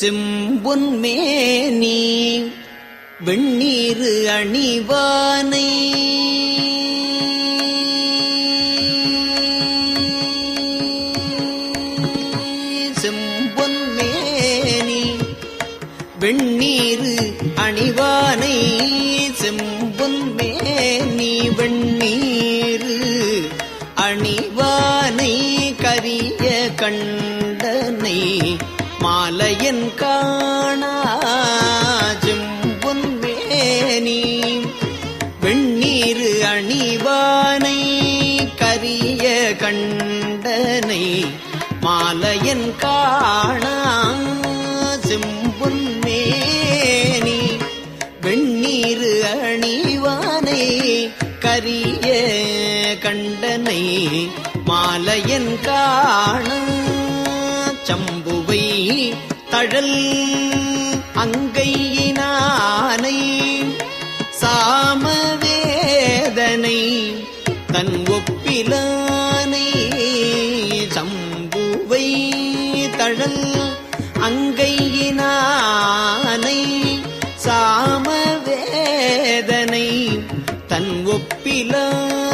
செம்பொன்மேனி வெண்ணீரு அணிவானை. கரிய கண்டனை மாலையன் காண சம்புவை தழல் அங்கையினானை சாமவேதனை தன் ஒப்பிலானை சம்புவை தழல் அங்கையினான். தன்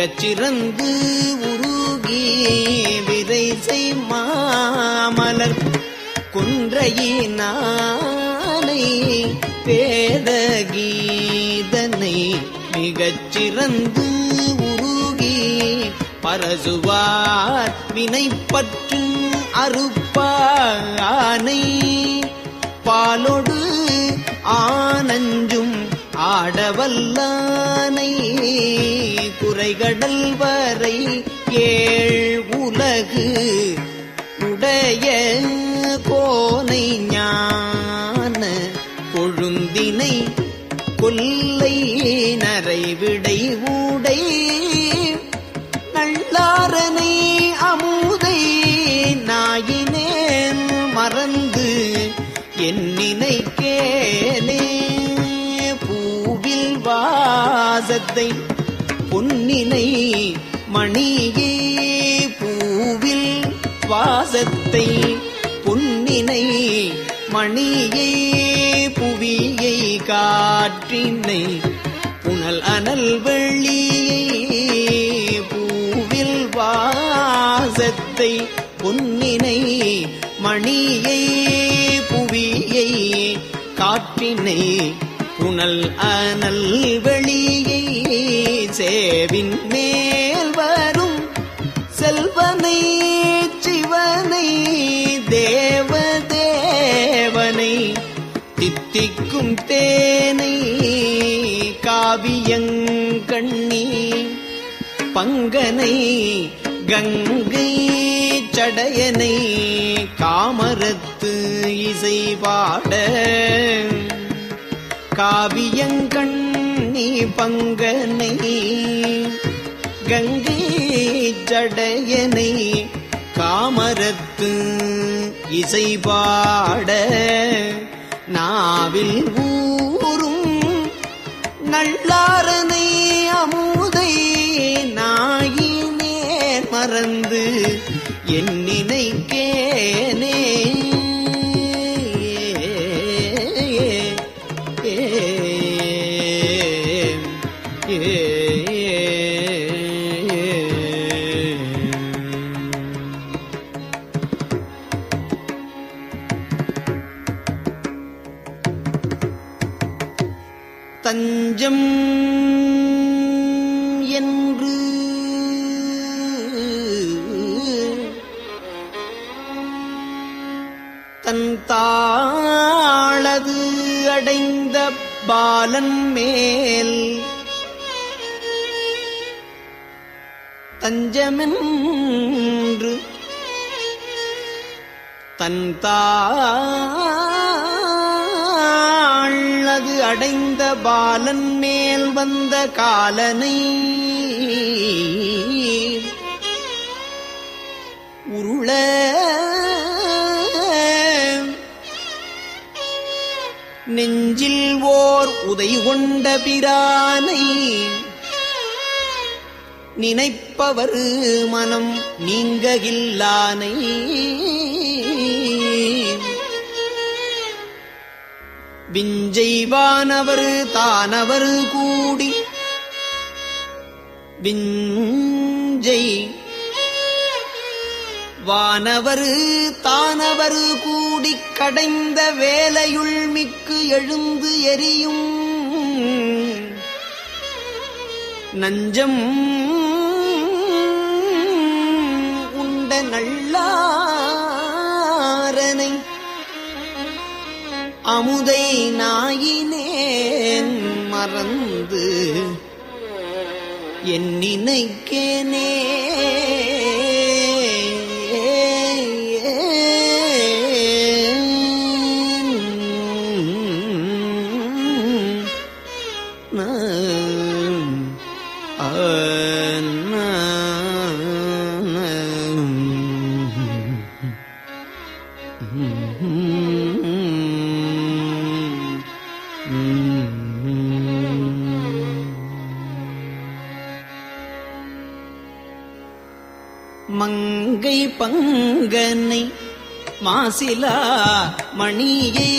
மிகச்சிறந்து உருகி விரைசை மாமலர். குன்றையினானை வேத மிகச்சிறந்து உருகி பரசுவார் வினைப்பற்று அறுப்பானை. பாலொடு ஆனஞ்சும் ஆடவல்லானை குறைகடல் வரை ஏழ் உலகு உடைய வாசத்தை பொன்னினை மணியே பூவில் வாசத்தை பொன்னினை மணியே புவியை காற்றினை புனல் அனல் வெள்ளியை பூவில் வாசத்தை பொன்னினை மணியை புவியை காற்றினை புனல் அனல் வெளியே சேவின் மேல் வரும் செல்வனை சிவனை தேவ தேவனை தித்திக்கும் தேனை காவியங்கண்ணி பங்கனை கங்கை சடையனை காமரத்து இசை பாட. கண்ணி பங்கனை கங்கை ஜடையனை காமரத்து இசை பாட நாவில் ஊரும் நல்லாரனை அமுதை நாயினே மறந்து என் நினைக்கேனே அடைந்த பாலன் மேல் தஞ்சமென்று தன் தாழது அடைந்த பாலன் மேல் வந்த காலனை உருள நெஞ்சில் ஓர் உதை கொண்ட பிரானை நினைப்பவர் மனம் நீங்ககில்லானை. விஞ்செய்வானவர் தானவர் கூடி விஞ்சை வானவர் தானவர் கூடி கடைந்த வேலையுள் மிக்கு எழுந்து எரியும். நஞ்சம் உண்ட நல்லாரனை அமுதை நாயினேன் மறந்து என் நினைக்கேனே மங்கை பங்கனை மாசிலா மணியை.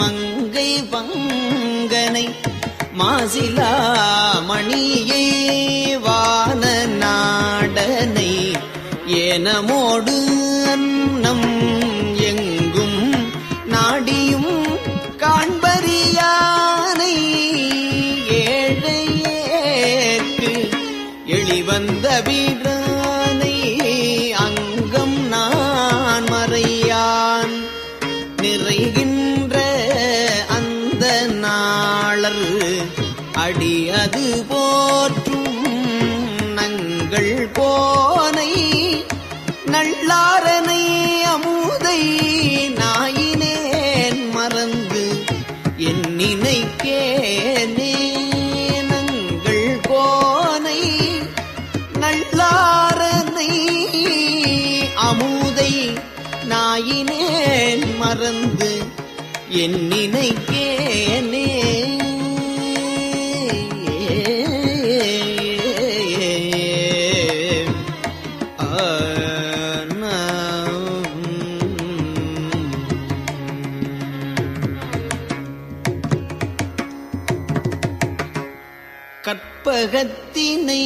மங்கை பங்கனை மாசிலா மணியை. நாளர் அடி அது போற்றும் நங்கள் போனை நள்ளாரனை அமுதை நாயினேன் மறந்து என் நினைக்கேனே நங்கள் கோனை நல்லாரனை அமுதை நாயினேன் மறந்து என் நினைக்கேனே கற்பகத்தினை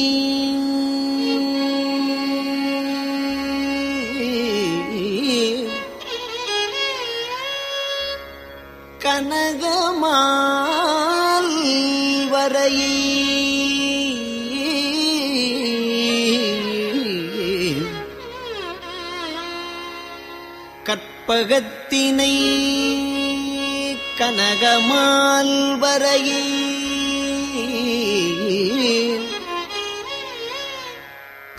கனக கற்பகத்தினை கனகமால் வரையை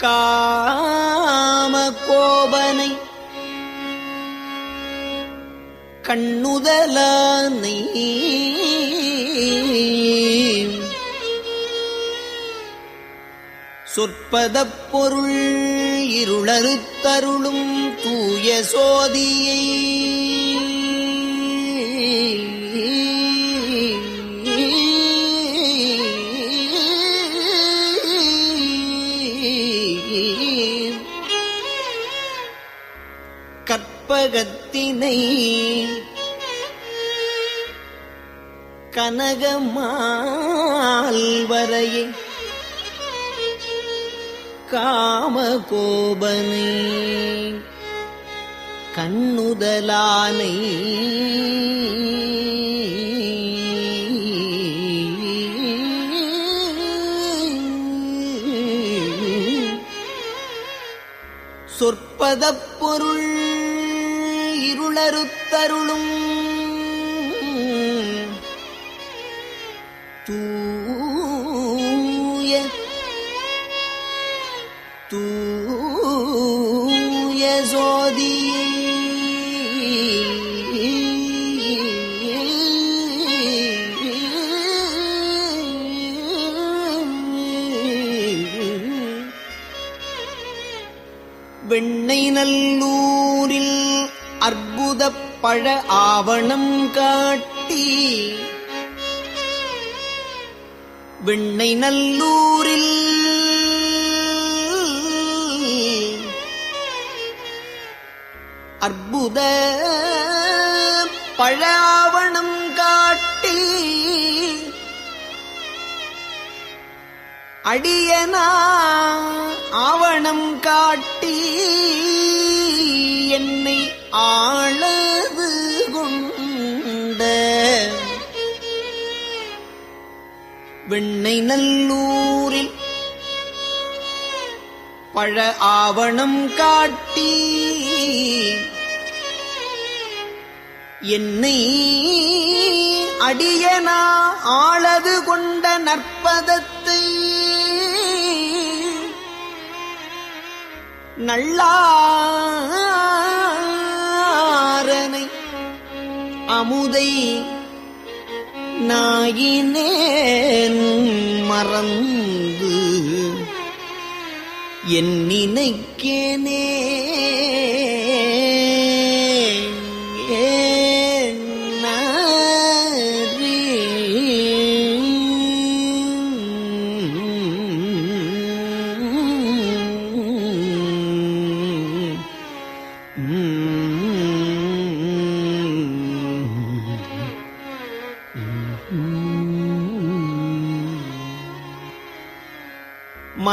காம கோபனை கண்ணுதலானை சொற்பத பொருள் இருளறுத்தருளும் தூய சோதியை. கற்பகத்தினை கனகமால் காமகோபனை கண்ணுதலானை. சொற்பதப் பொருள் இருளறுத்தருளும் பழ ஆவணம் காட்டி விண்ணை நல்லூரில் அற்புத பழ ஆவணம் காட்டி அடியனா ஆவணம் காட்டி என்னை ஆள வெண்ணை நல்லூரில் பழ ஆவணம் காட்டி என்னை அடியனா ஆளது கொண்ட நற்பதத்தை நல்லாரனை அமுதை நாயினேன் மறந்து என் நினைக்கேனே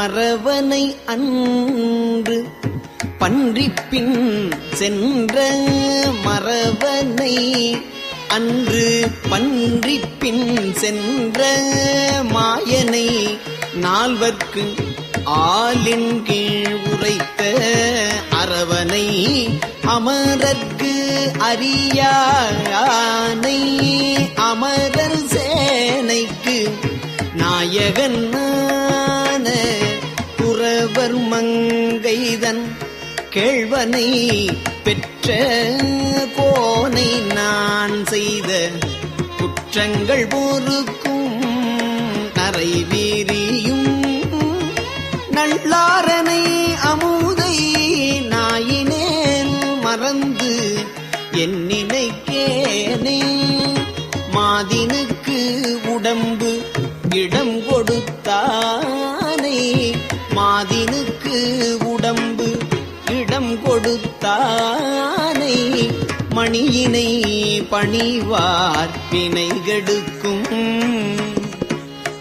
அரவனை அன்று பன்றிப்பின் சென்ற மறவனை அன்று பன்றிப்பின் சென்ற மாயனை நால்வர்க்கு ஆளின் கீழ் உரைத்த அரவனை அமரர்க்கு அறியானை அமர நாயகன் நாயகனான குறவர் மங்கைதன் கேழ்வனை பெற்ற கோனை நான் செய்த குற்றங்கள் போருக்கும் நரை வீரியும் நல்லாரனை அமுதை நாயினேன் மறந்து என் நினைக்கேனே. மாதினுக்கு உடம்பு இடம் பணியினை பணிவார் வினைகெடுக்கும்.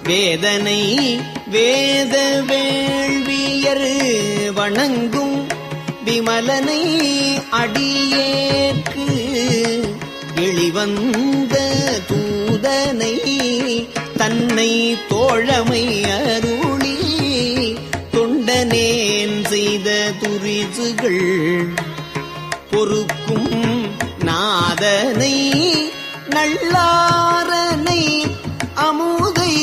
வேதனை வேத வேள்வியர் வணங்கும். விமலனை அடியேற்கு வெளிவந்த தூதனை தன்னை தோழமை அருளி தொண்டனேன் செய்த துரிசுகள் பொறுக்கும். நாதனை நல்லாரனை அமுதை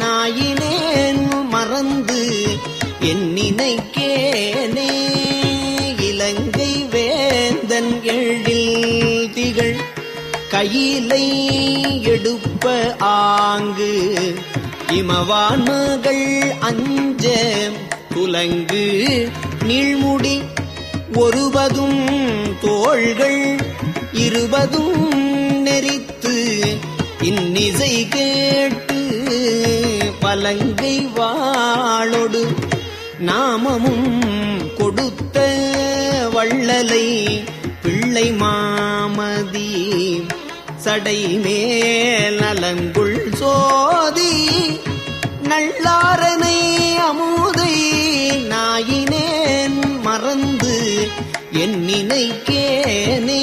நாயினேன் மறந்து என் நினைக்கேனே. இலங்கை வேந்தன் எழில் திகழ் கையிலை எடுப்ப ஆங்கு இமவான் மகள் அஞ்ச குலங்கு நீழ்முடி ஒருவதும் தோள்கள் இருபதும் நெறித்து இன்னிசை கேட்டு பலங்கை வாழொடு நாமமும் கொடுத்த வள்ளலை பிள்ளை மாமதி சடை மேல் நலங்குள் சோதி நல்லாரனை அமுதை நாயினேன் மறந்து என் நினைக்கேனே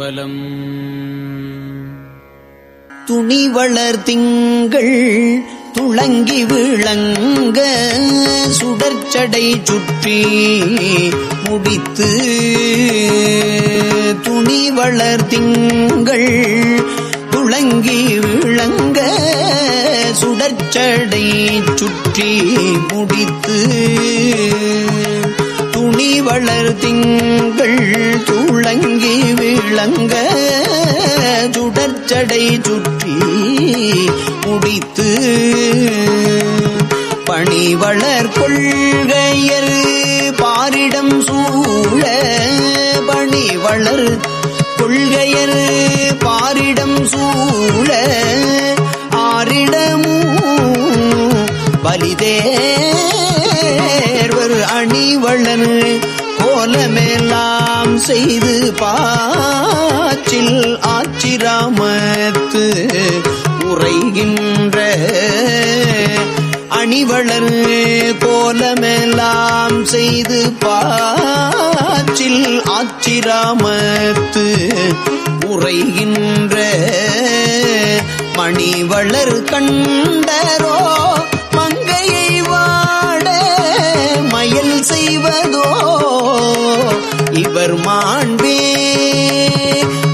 அம்பலம். துணி வளர் திங்கள் துளங்கி விளங்க சுடற்சடை சுற்றி முடித்து துணி வளர் திங்கள் துளங்கி விளங்க சுடற்சடை சுற்றி முடித்து துணி வளர் திங்கள் துளங்கி விளங்க சுடற்சடை சுற்றி முடித்து பணி வளர் கொள்கையர் பாரிடம் சூழ பணி வளர் கொள்கையர் பாரிடம் சூழ ஆரிடமும் பலிதே அணிவளன் கோலமெல்லாம் செய்து பாச்சில் ஆச்சிராமத்து உரைகின்ற அணிவளர் கோலமெல்லாம் செய்து பாச்சில் ஆச்சிராமத்து உரைகின்ற மணிவளர் கண்ட செய்வதோ இவர் மாண்பே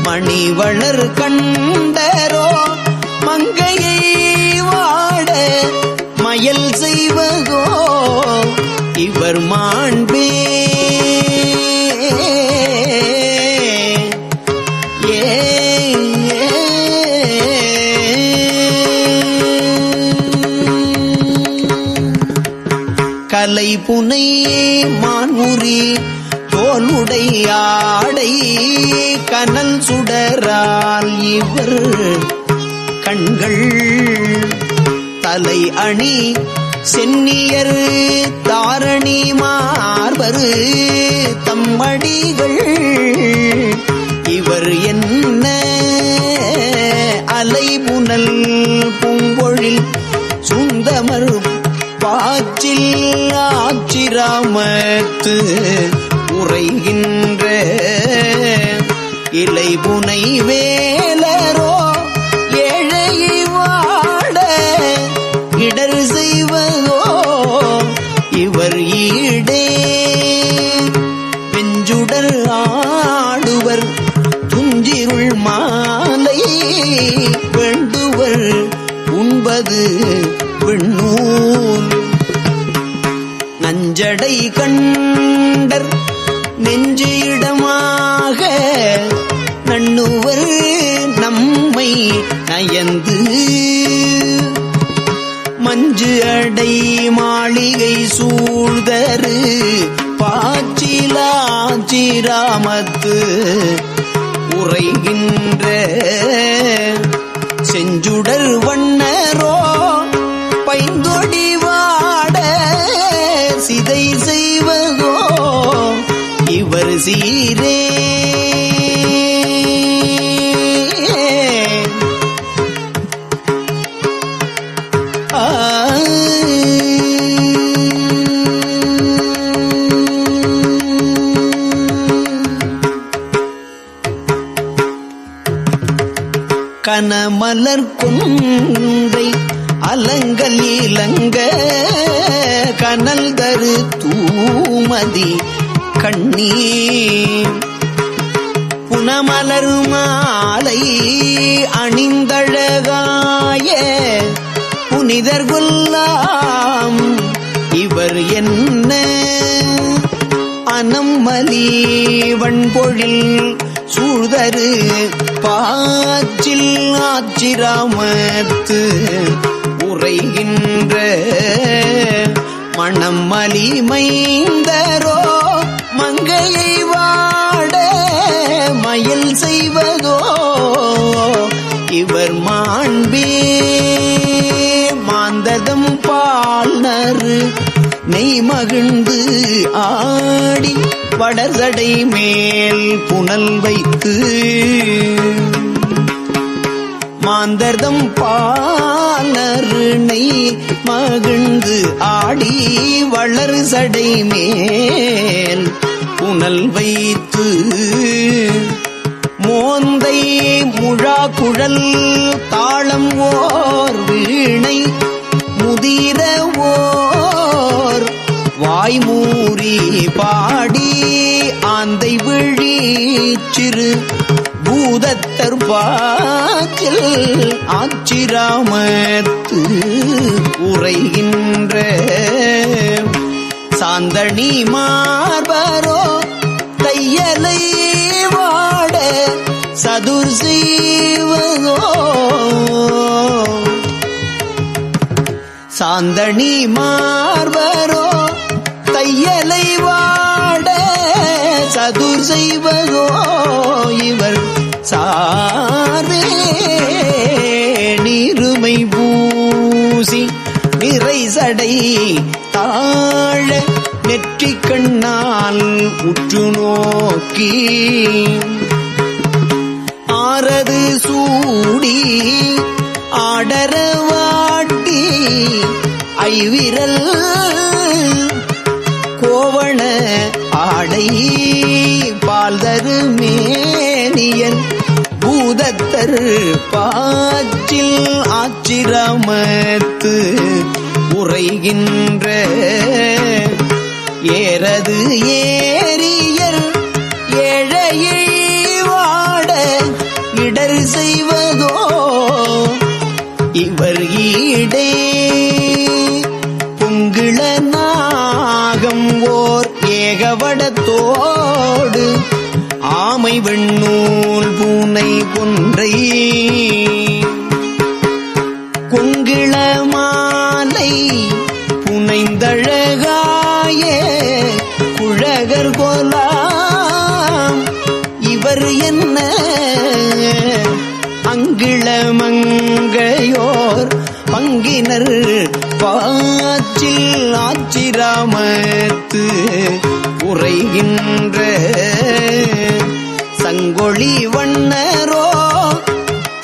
மணி வளர் கண்டரோ? மங்கையை வாட மயல் செய்வதோ இவர் மாண்பே. கலை மா மான்முறி தோலுடை ஆடை கனல் சுடரால் இவர் கண்கள் தலை அணி சென்னியர் தாரணி மார்பரு தம்மடிகள் இவர் என்ன அலைமுனல் பூங்கொழில் சுந்தமர் பாச்சில் ஆச்சிராமத்து உரைகின்ற இலைபுனை வேலரோ ஏழை வாட இடர் செய்வதோ இவர் ஈடே. வெஞ்சுடர் ஆடுவர் துஞ்சிருள் மாலை வேண்டுவர் உண்பது விண்ணூல் கண்டர் நெஞ்சு இடமாக நண்ணுவர் நம்மை நயந்து. மஞ்சு அடை மாளிகை சூழ்தரு பாச்சிலாச்சிராமத்து உரைகின்ற செஞ்சுடர் வண்ணரோ பைந்தொடிவா சீரே. கனமலர் கொன்றை அலங்கல் இலங்க கனல் தரு தூமதி கண்ணீர். புனமலர் மாலை அணிந்தழகாய புனிதர் கொல்லாம் இவர் என்ன அனம்மலி வண்பொழில் சூழ்தரு பாச்சில் ஆச்சிராமத்து உரைகின்ற மணம் மலிமைந்தரோ இவர் மாண்பே மாந்ததம் பால்நறு நெய் மகிழ்ந்து ஆடி வடர்தடை மேல் புனல் வைத்து. மாந்தர்தம் பாலருணை மகிழ்ந்து ஆடி வளர் சடை மேல் புனல் வைத்து. மோந்தை முழா குழல் தாளம் ஓர் வீணை முதிர ஓர் வாய்மூறி பாடி ஆந்தை விழி சிறு பூதத்தர் பாச்சில் ஆச்சிராமத்து உரைகின்ற சாந்தணி மார்பரோ தையலை சதுர் செய்வதோ சாந்தணி மார்வரோ தையலை வாட சதுர் செய்வதோ இவர் சாரே நீருமை பூசி நிறை சடை தாழ நெற்றி கண்ணால் உற்று நோக்கி. ஐவிரல் கோவண ஆடை பால்தரு மேனியன் பூதத்தர் பாச்சில் ஆச்சிரமத்து உரைகின்ற ஏறது ஏ செங்கொழி வண்ணரோ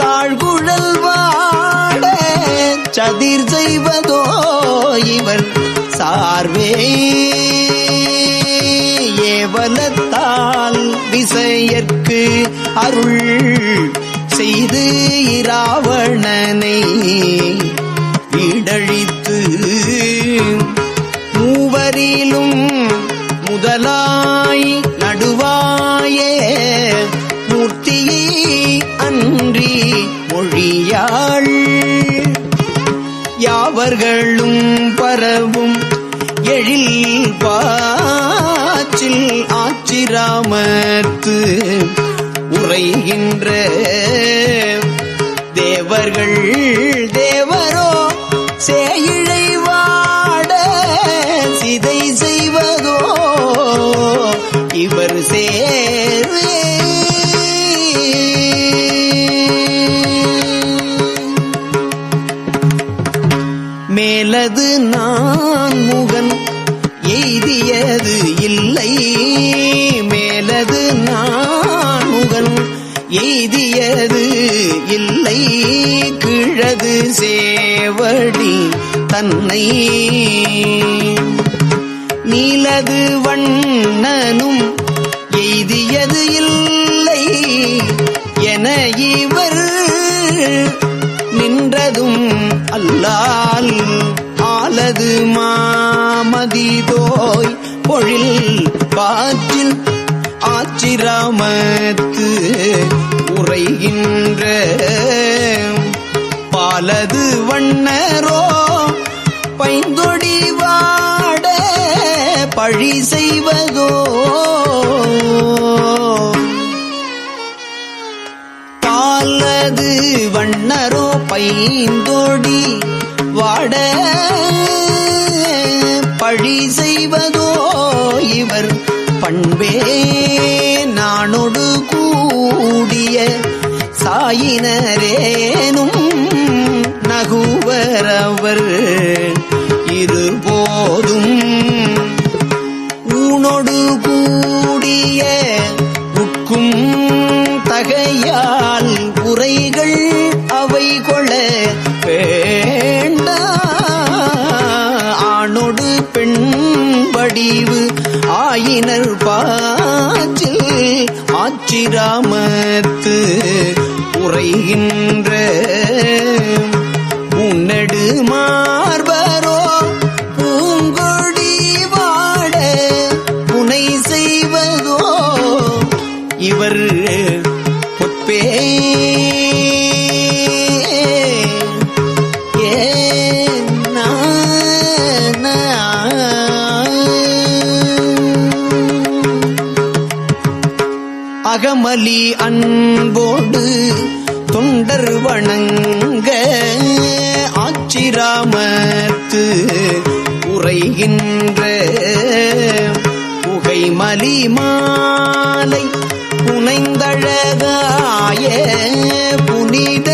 தாழ்குழல் வாட சதிர் செய்வதோ இவன் சார்வே. ஏவலத்தால் விசையற்கு அருள் செய்து இராவணனை இடழித்து மூவரிலும் முதலாய் அவர்களும் பரவும் எழில் பாச்சில் ஆச்சிராமத்து உரைகின்ற தேவர்கள் தேவரோ சேயிழை வாட சிதை செய் நீலது வண்ணனும் எய்தியது இல்லை என இவர் நின்றதும் அல்லால் ஆலது மாமதிதோய் பொழில் பாற்றில் ஆச்சிராமத்து உரைகின்ற பாலது வண்ணரோ பைந்தொடி வாட பழி செய்வதோ? பாலது வண்ணரோ பைந்தொடி வாட பழி செய்வதோ? இவர் பண்பே நானொடு கூடிய சாயினரேனும் நகுவரவர் இருபோதும் ஊனொடு கூடிய உட்கும் தகையால் உரைகள் அவை கொள வேண்ட. ஆணொடு பெண் வடிவு ஆயினர் பாச்சில் ஆச்சிராமத்து உரைகின்ற. உன்னடு மார்பரோ அகமலி அன்போடு தொண்டர் வணங்க. ஆச்சிராமத்து உரைகின்ற புகைமலி மாலை புனைந்தழகாய புனித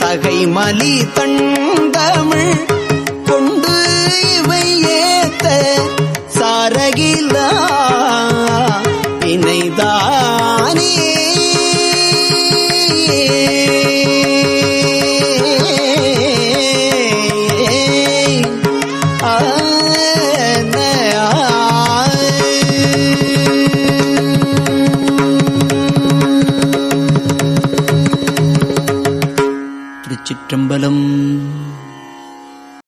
தகைமலி தண்டமிழ்